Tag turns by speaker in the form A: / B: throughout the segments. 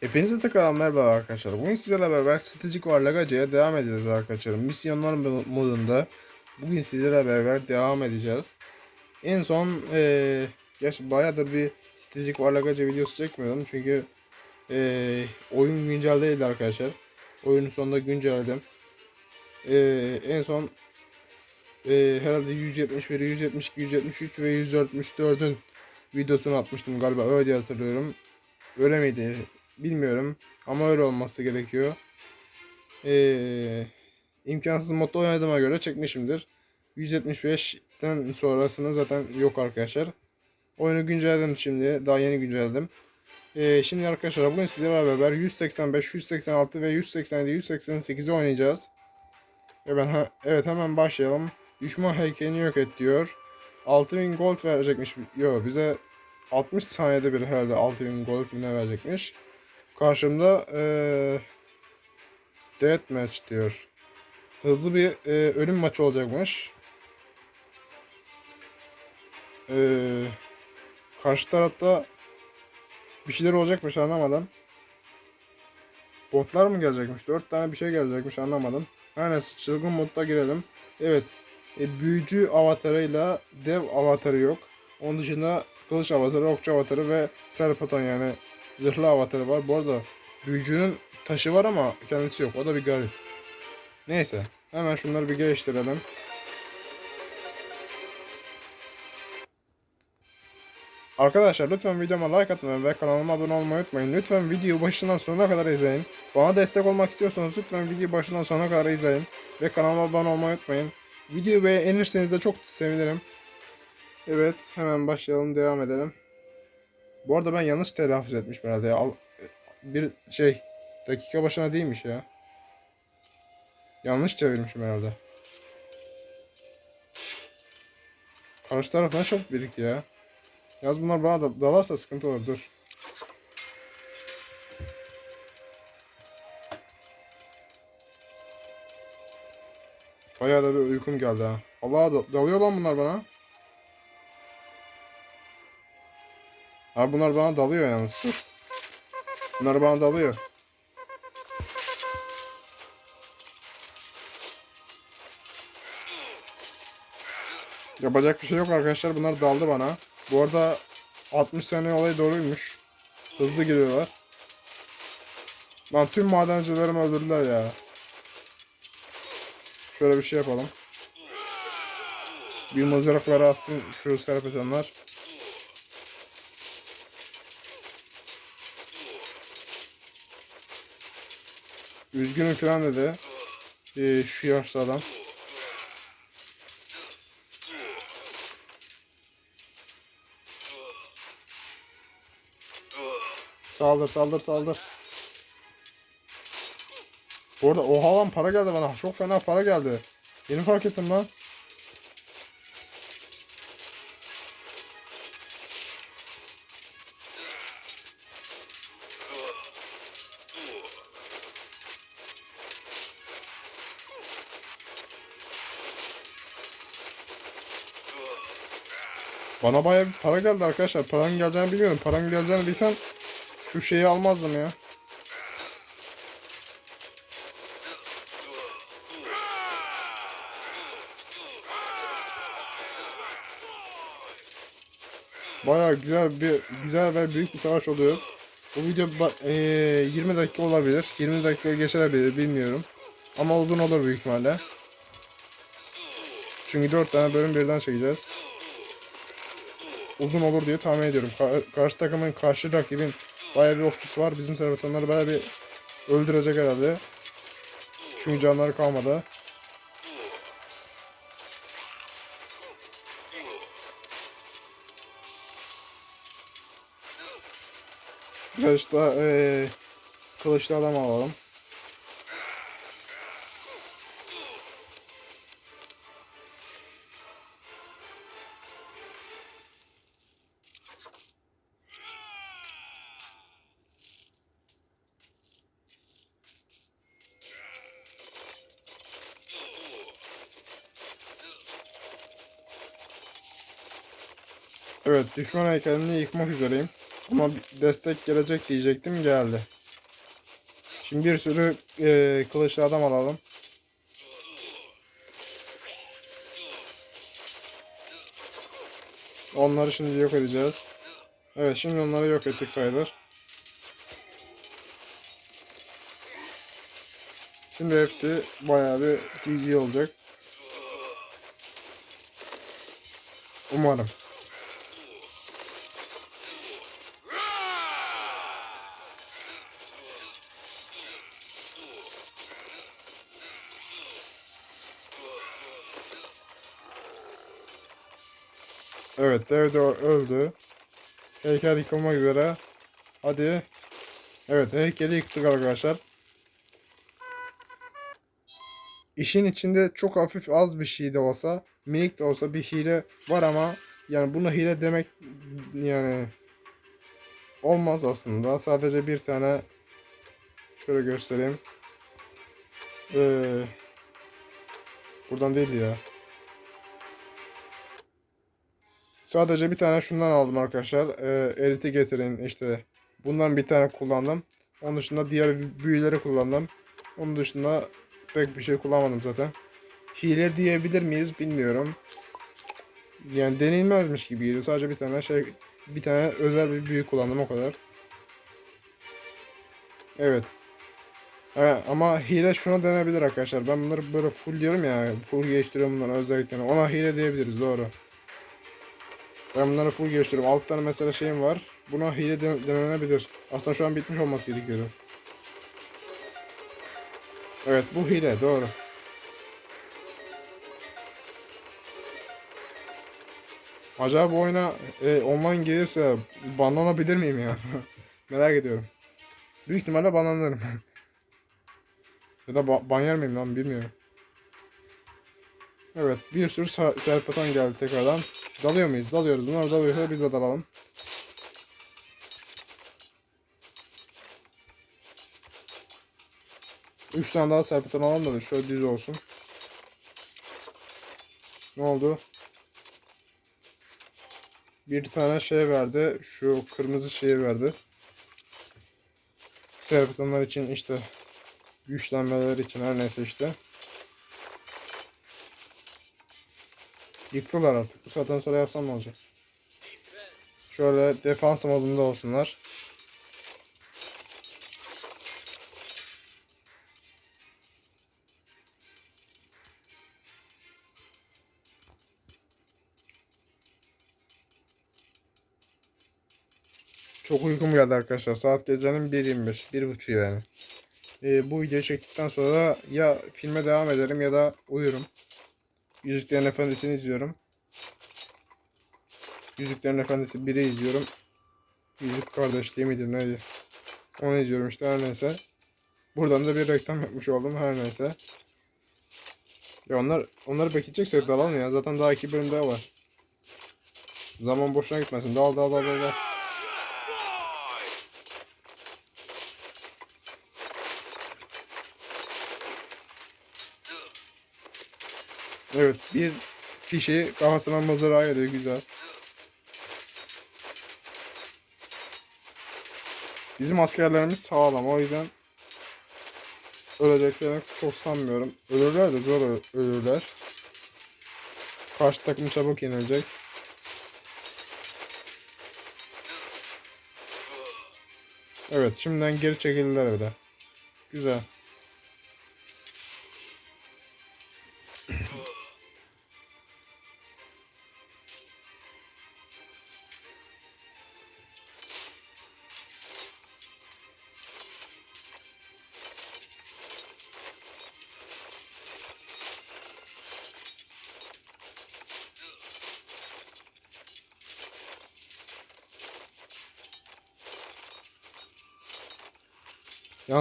A: Hepinize tekrar merhaba arkadaşlar. Bugün sizlerle beraber stratejik varlagacaya devam edeceğiz arkadaşlar. Misyonlar modunda bugün sizlerle beraber devam edeceğiz. En son eee gerçi bayağıdır bir stratejik varlagaca videosu çekmiyordum çünkü eee, oyun güncel değildi arkadaşlar. Oyunun sonunda güncelledim. Eee, en son eee, herhalde 171, 172, 173 ve 164'ün videosunu atmıştım galiba öyle hatırlıyorum. Öyle miydi? Bilmiyorum. Ama öyle olması gerekiyor. Ee, imkansız modda oynadığıma göre çekmişimdir. 175'ten sonrasını zaten yok arkadaşlar. Oyunu güncelledim şimdi. Daha yeni güncelledim. Ee, şimdi arkadaşlar bugün sizlerle beraber 185, 186 ve 187, 188'i oynayacağız. Evet, he- evet hemen başlayalım. Düşman heykelini yok et diyor. 6000 gold verecekmiş. Yok bize 60 saniyede bir herhalde 6000 gold ne verecekmiş. Karşımda eee Deathmatch diyor. Hızlı bir eee, ölüm maçı olacakmış. Eee karşı tarafta bir şeyler olacakmış anlamadım. Botlar mı gelecekmiş? 4 tane bir şey gelecekmiş anlamadım. Her neyse çılgın modda girelim. Evet. E, büyücü avatarıyla dev avatarı yok. Onun dışında kılıç avatarı, okçu avatarı ve serpatan yani zırhlı avatarı var. Bu arada büyücünün taşı var ama kendisi yok. O da bir garip. Neyse. Hemen şunları bir geliştirelim. Arkadaşlar lütfen videoma like atmayı ve kanalıma abone olmayı unutmayın. Lütfen videoyu başından sonuna kadar izleyin. Bana destek olmak istiyorsanız lütfen videoyu başından sonuna kadar izleyin. Ve kanalıma abone olmayı unutmayın. Videoyu beğenirseniz de çok sevinirim. Evet hemen başlayalım devam edelim. Bu arada ben yanlış telaffuz etmişim herhalde ya. Al- Bir şey dakika başına değilmiş ya. Yanlış çevirmişim herhalde. Karşı taraf ne çok birikti ya. Yaz bunlar bana da dalarsa sıkıntı olur dur. Bayağı da bir uykum geldi ha. Allah da dalıyor lan bunlar bana. Abi bunlar bana dalıyor yalnız dur. Bunlar bana dalıyor. Yapacak bir şey yok arkadaşlar. Bunlar daldı bana. Bu arada 60 saniye olayı doğruymuş. Hızlı giriyorlar. Lan tüm madencilerimi öldürdüler ya. Şöyle bir şey yapalım. Bir mızrakları atsın şu serpetenler. Üzgünüm falan dedi. Ee, şu yaşlı adam. Saldır saldır saldır. Bu arada oha lan para geldi bana. Çok fena para geldi. Yeni fark ettim lan. Bana bayağı bir para geldi arkadaşlar. Paranın geleceğini bilmiyorum. Paranın geleceğini bilsem şu şeyi almazdım ya. Bayağı güzel bir güzel ve büyük bir savaş oluyor. Bu video eee, 20 dakika olabilir. 20 dakika geçebilir bilmiyorum. Ama uzun olur büyük ihtimalle. Çünkü 4 tane bölüm birden çekeceğiz. Uzun olur diye tahmin ediyorum. Ka- karşı takımın karşı rakibin bayağı bir okçusu var. Bizim servatanları bayağı bir öldürecek herhalde. Çünkü canları kalmadı. Da eee kılıçlı adam alalım. Evet düşman heykelini yıkmak üzereyim. Ama destek gelecek diyecektim geldi. Şimdi bir sürü e, kılıçlı adam alalım. Onları şimdi yok edeceğiz. Evet şimdi onları yok ettik sayılır. Şimdi hepsi bayağı bir GG olacak. Umarım. Evet dev de öldü. Heykel yıkılmak üzere. Hadi. Evet heykeli yıktık arkadaşlar. İşin içinde çok hafif az bir şey de olsa, minik de olsa bir hile var ama yani buna hile demek yani olmaz aslında. Sadece bir tane şöyle göstereyim. Ee, buradan değil ya. Sadece bir tane şundan aldım arkadaşlar. Ee, eriti getirin işte. Bundan bir tane kullandım. Onun dışında diğer büyüleri kullandım. Onun dışında pek bir şey kullanmadım zaten. Hile diyebilir miyiz bilmiyorum. Yani denilmezmiş gibi geliyor. Sadece bir tane şey bir tane özel bir büyü kullandım o kadar. Evet. Evet ama hile şuna denebilir arkadaşlar. Ben bunları böyle full diyorum ya. Full geçtiriyorum bunların özelliklerini. Ona hile diyebiliriz doğru. Ben bunları full geçtiriyorum. 6 tane mesela şeyim var. Buna hile den- denenebilir. Aslında şu an bitmiş olması gerekiyordu. Evet bu hile doğru. Acaba bu oyuna e, online gelirse banlanabilir miyim ya? Merak ediyorum. Büyük ihtimalle banlanırım. ya da ba- ban yer miyim lan bilmiyorum. Evet bir sürü sa- serpatan geldi tekrardan. Dalıyor muyuz? Dalıyoruz. Bunlar dalıyorsa biz de dalalım. Üç tane daha serpatan alalım da şöyle düz olsun. Ne oldu? Bir tane şey verdi. Şu kırmızı şeyi verdi. Serpetanlar için işte güçlenmeler için her neyse işte. Yıktılar artık. Bu saatten sonra yapsam ne olacak? Şöyle defans modunda olsunlar. Çok uykum geldi arkadaşlar. Saat gecenin 1.25. 1.30 yani. Ee, bu videoyu çektikten sonra ya filme devam ederim ya da uyurum. Yüzüklerin Efendisi'ni izliyorum. Yüzüklerin Efendisi 1'i izliyorum. Yüzük kardeşliği midir neydi? Onu izliyorum işte her neyse. Buradan da bir reklam yapmış oldum her neyse. Ya onlar onları bekleyeceksek dalalım ya. Zaten daha iki bölüm daha var. Zaman boşuna gitmesin. Dal dal dal dal. dal. Evet bir kişi kafasına mızrağı yedi güzel. Bizim askerlerimiz sağlam o yüzden öleceklerini çok sanmıyorum. Ölürler de zor ölürler. Karşı takım çabuk yenilecek. Evet şimdiden geri çekildiler bir de. Güzel.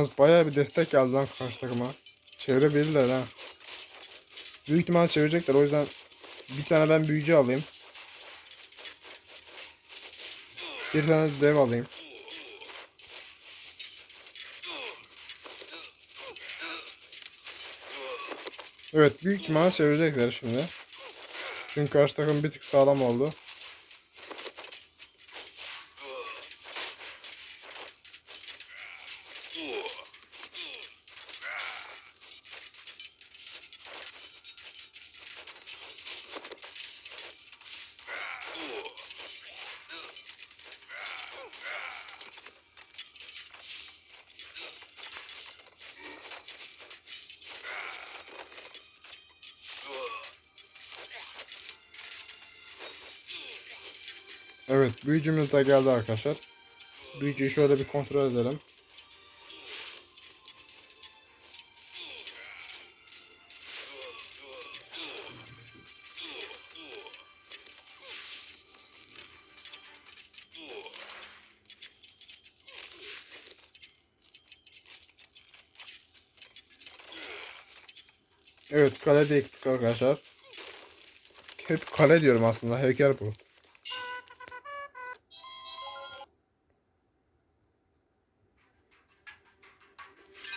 A: Yalnız bayağı bir destek geldi lan karşı takıma. Çevirebilirler ha. Büyük ihtimal çevirecekler o yüzden bir tane ben büyücü alayım. Bir tane de dev alayım. Evet büyük ihtimal çevirecekler şimdi. Çünkü karşı takım bir tık sağlam oldu. Evet büyücümüz de geldi arkadaşlar. Büyücüyü şöyle bir kontrol edelim. Evet kale de arkadaşlar. Hep kale diyorum aslında heykel bu.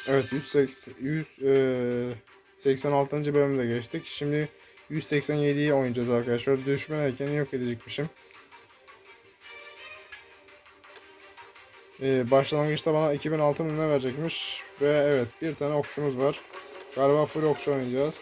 A: Evet 180, 100, eee, 86. bölümde geçtik. Şimdi 187'yi oynayacağız arkadaşlar. Düşman heykeni yok edecekmişim. Ee, başlangıçta bana 2000 altın verecekmiş. Ve evet bir tane okçumuz var. Galiba full okçu oynayacağız.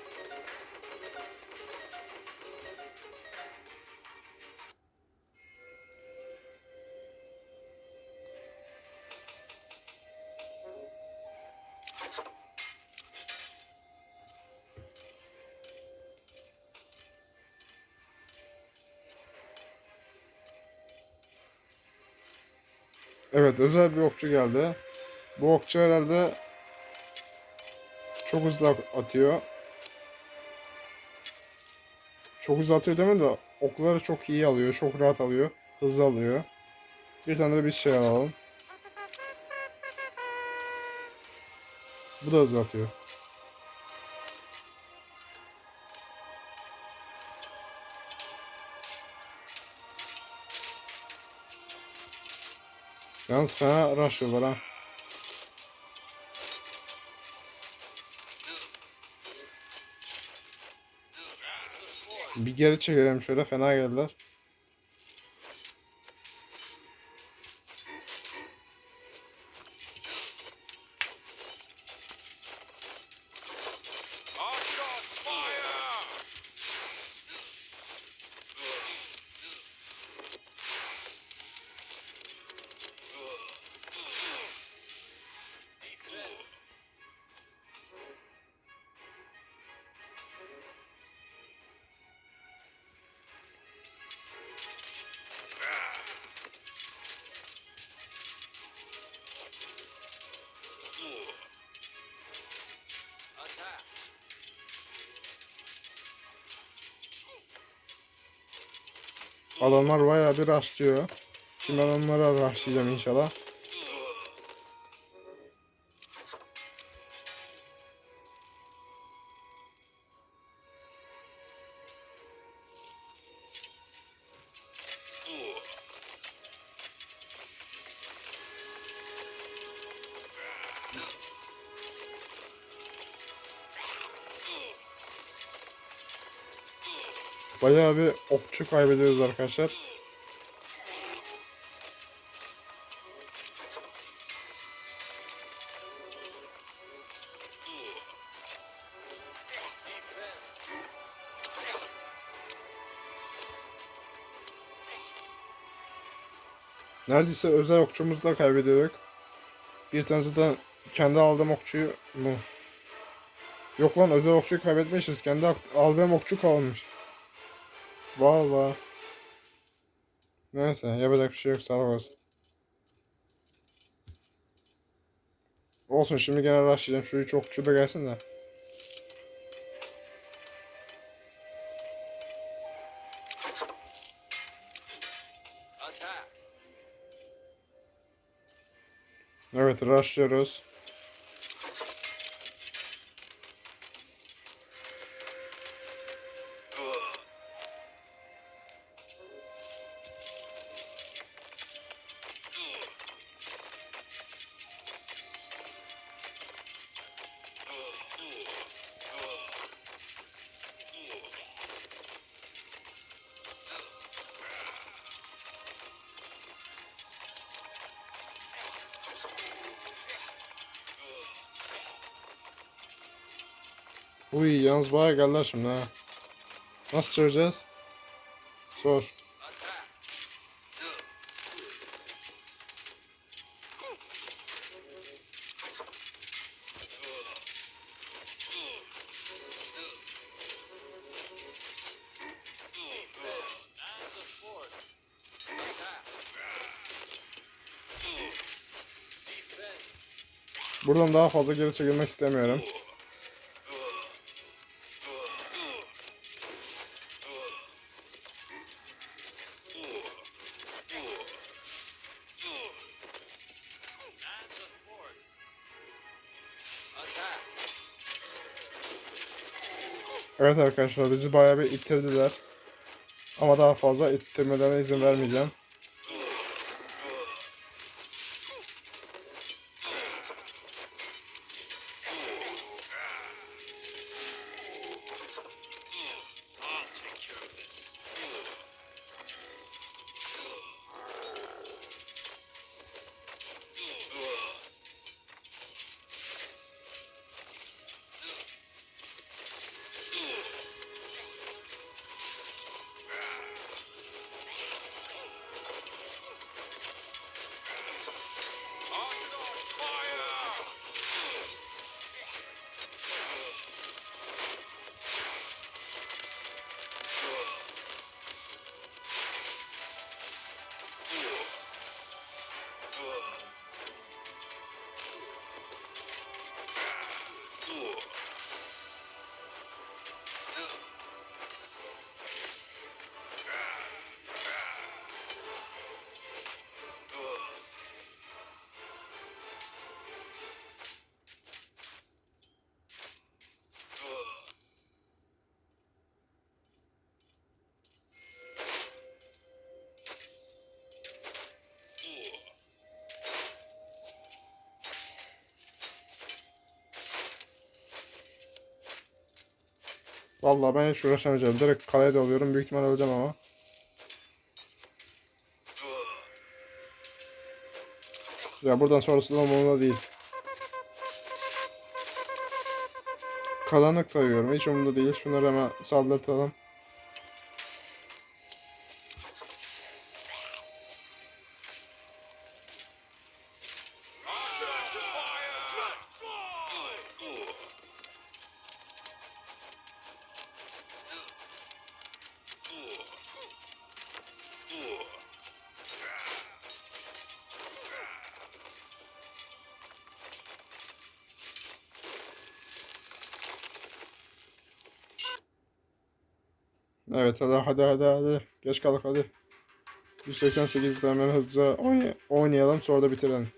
A: Evet özel bir okçu geldi. Bu okçu herhalde çok hızlı atıyor. Çok hızlı atıyor deme de okları çok iyi alıyor. Çok rahat alıyor. Hızlı alıyor. Bir tane de bir şey alalım. Bu da hızlı atıyor. Yalnız fena rushlıyorlar ha. Bir geri çekelim şöyle fena geldiler. Adamlar bayağı bir rushlıyor. Şimdi ben onlara rushlayacağım inşallah. Bayağı bir okçu kaybediyoruz arkadaşlar. Neredeyse özel okçumuzu da kaybediyorduk. Bir tanesi de kendi aldığım okçuyu mu? Yok lan özel okçuyu kaybetmişiz. Kendi aldığım okçu kalmış. Vallahi. Neyse yapacak bir şey yok sağ olsun. Olsun şimdi gene rushlayacağım. Şu üç okçu da gelsin de. Evet rushlıyoruz. Uy yalnız baya geldiler şimdi ha. Nasıl çevireceğiz? Zor. Buradan daha fazla geri çekilmek istemiyorum. Evet arkadaşlar bizi bayağı bir ittirdiler. Ama daha fazla ittirmelerine izin vermeyeceğim. Vallahi ben hiç uğraşamayacağım. Direkt kaleye dalıyorum. Büyük ihtimal öleceğim ama. Ya buradan sonrası da umurumda değil. Kalanık sayıyorum. Hiç umurumda değil. Şunları hemen saldırtalım. Evet hadi hadi hadi hadi. Geç kaldık hadi. 188 hemen hızlıca oynay- oynayalım sonra da bitirelim.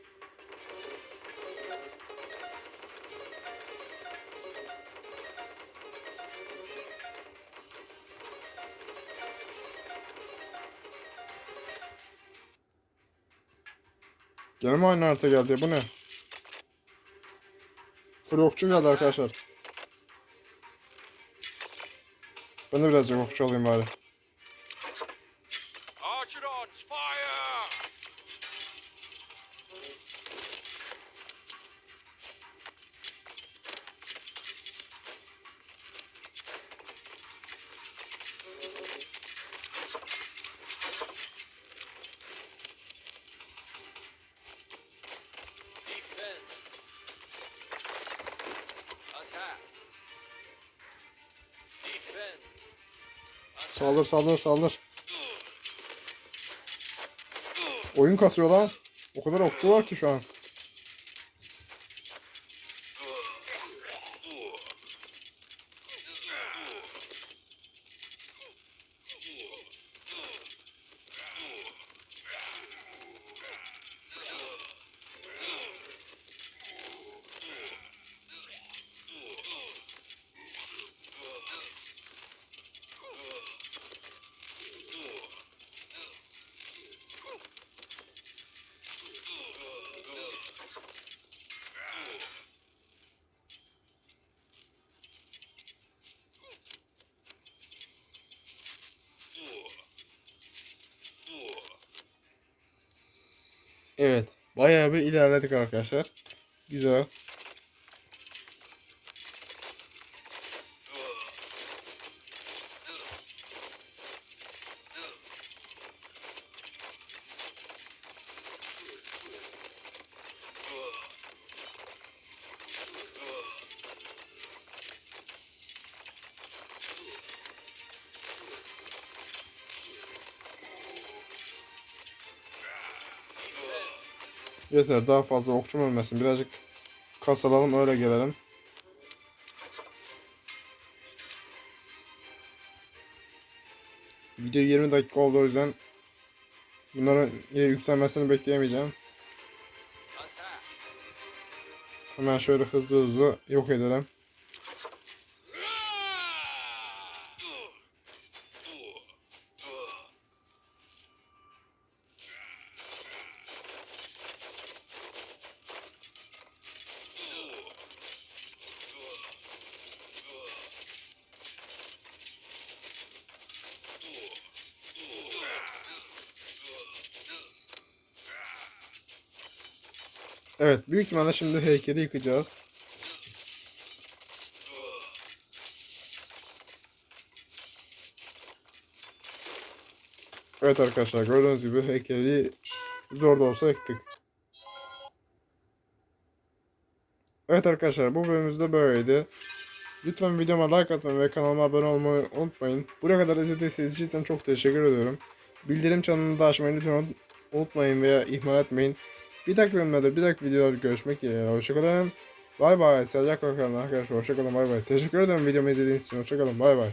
A: Gene mi aynı harita geldi? Bu ne? Full okçu geldi arkadaşlar. Ben de birazcık okçu olayım bari. Saldır saldır. Oyun kasıyor lan. O kadar okçu var ki şu an. Evet. Bayağı bir ilerledik arkadaşlar. Güzel. Yeter daha fazla okçum ölmesin. Birazcık kasalalım öyle gelelim. Video 20 dakika oldu o yüzden bunların yüklenmesini bekleyemeyeceğim. Hemen şöyle hızlı hızlı yok edelim. Evet büyük ihtimalle şimdi heykeli yıkacağız. Evet arkadaşlar gördüğünüz gibi heykeli zor da olsa yıktık. Evet arkadaşlar bu bölümümüzde böyleydi. Lütfen videoma like atmayı ve kanalıma abone olmayı unutmayın. Buraya kadar izlediyseniz cidden çok teşekkür ediyorum. Bildirim çanını da açmayı lütfen unutmayın veya ihmal etmeyin. Bir dahaki bölümlerde bir dahaki videolarda görüşmek dileğiyle. Hoşçakalın. Bay bay. Sağlıcakla kalın arkadaşlar. Hoşçakalın. Bay bay. Teşekkür ederim videomu izlediğiniz için. Hoşçakalın. Bay bay.